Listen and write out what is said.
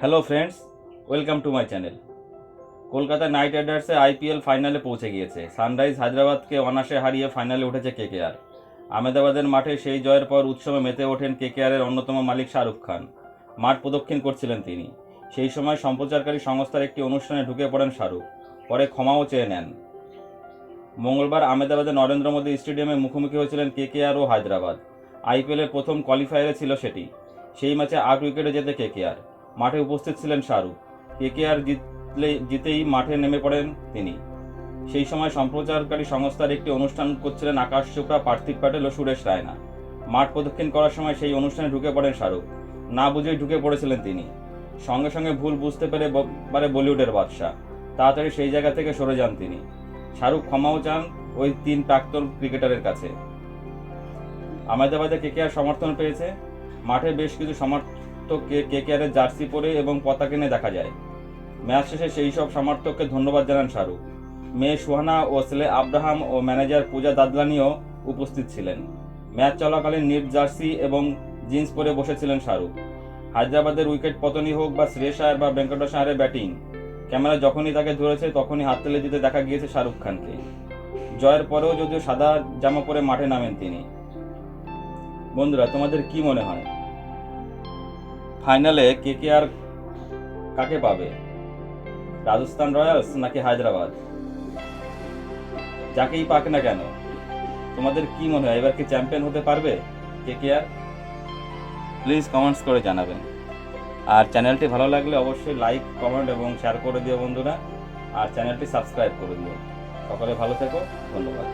Hello friends welcome to my channel Kolkata Knight রাইডার্সে IPL ফাইনালে পৌঁছে গিয়েছে। সানরাইজ হায়দ্রাবাদকে অনাসে হারিয়ে ফাইনালে উঠেছে কেকেআর আহমেদাবাদের মাঠে সেই জয়ের পর উৎসবে মেতে ওঠেন কেকেআরের অন্যতম মালিক শাহরুখ খান। মাঠ প্রদক্ষিণ করছিলেন তিনি। সেই সময় সম্প্রচারকারী সংস্থার একটি অনুষ্ঠানে ঢুকে পড়েন শাহরুখ। পরে ক্ষমাও চেয়ে নেন। মঙ্গলবার আহমেদাবাদের নরেন্দ্র মোদী স্টেডিয়ামে মুখোমুখি হয়েছিলেন কেকেআর ও হায়দ্রাবাদ। আইপিএলের প্রথম কোয়ালিফায়ারে ছিল সেটি। সেই ম্যাচে আট উইকেটে জেতে কেকেআর মাঠে উপস্থিত ছিলেন শাহরুখ। কেকেআর জিতলে জিতেই মাঠে নেমে পড়েন তিনি। সেই সময় সম্প্রচারকারী সংস্থার একটি অনুষ্ঠান করছিলেন আকাশ চোপড়া, পার্থিব প্যাটেল ও সুরেশ রায়না। মাঠ প্রদক্ষিণ করার সময় সেই অনুষ্ঠানে ঢুকে পড়েন শাহরুখ। না বুঝেই ঢুকে পড়েছিলেন তিনি। সঙ্গে সঙ্গে ভুল বুঝতে পেরে পারে বলিউডের বাদশাহ। তাড়াতাড়ি সেই জায়গা থেকে সরে যান তিনি। শাহরুখ ক্ষমাও চান ওই তিন প্রাক্তন ক্রিকেটারের কাছে। আহমেদাবাদে কেকেআর সমর্থন পেয়েছে। মাঠে বেশ কিছু সমর্থককে কেকেআরের জার্সি পরে এবং পতাকা নিয়ে দেখা যায়। ম্যাচ শেষে সেই সব সমর্থককে ধন্যবাদ জানান শাহরুখ। মেয়ে সুহানা ও ছেলে আব্রাহাম ও ম্যানেজার পূজা দাদলানিও উপস্থিত ছিলেন। ম্যাচ চলাকালীন নিট জার্সি এবং জিন্স পরে বসেছিলেন শাহরুখ। হায়দ্রাবাদের উইকেট পতনই হোক বা শ্রেয়স আয়ার বা ভেঙ্কটেশ আয়ারের ব্যাটিং, ক্যামেরা যখনই তাকে ধরেছে তখনই হাত তুলে দিতে দেখা গিয়েছে শাহরুখ খানকে। জয়ের পরেও যদিও সাদা জামা পরে মাঠে নামেন তিনি। বন্ধুরা, তোমাদের কি মনে হয়? ফাইনালে কে কে আর কাকে পাবে? রাজস্থান রয়্যালস নাকি হায়দ্রাবাদ? যাকেই পাক না কেন, তোমাদের কি মনে হয়, এবার কি চ্যাম্পিয়ন হতে পারবে কে কে আর? প্লিজ কমেন্টস করে জানাবেন। আর চ্যানেলটি ভালো লাগলে অবশ্যই লাইক, কমেন্ট এবং শেয়ার করে দিও বন্ধুরা। আর চ্যানেলটি সাবস্ক্রাইব করে দিও। সকলে ভালো থেকো, ধন্যবাদ।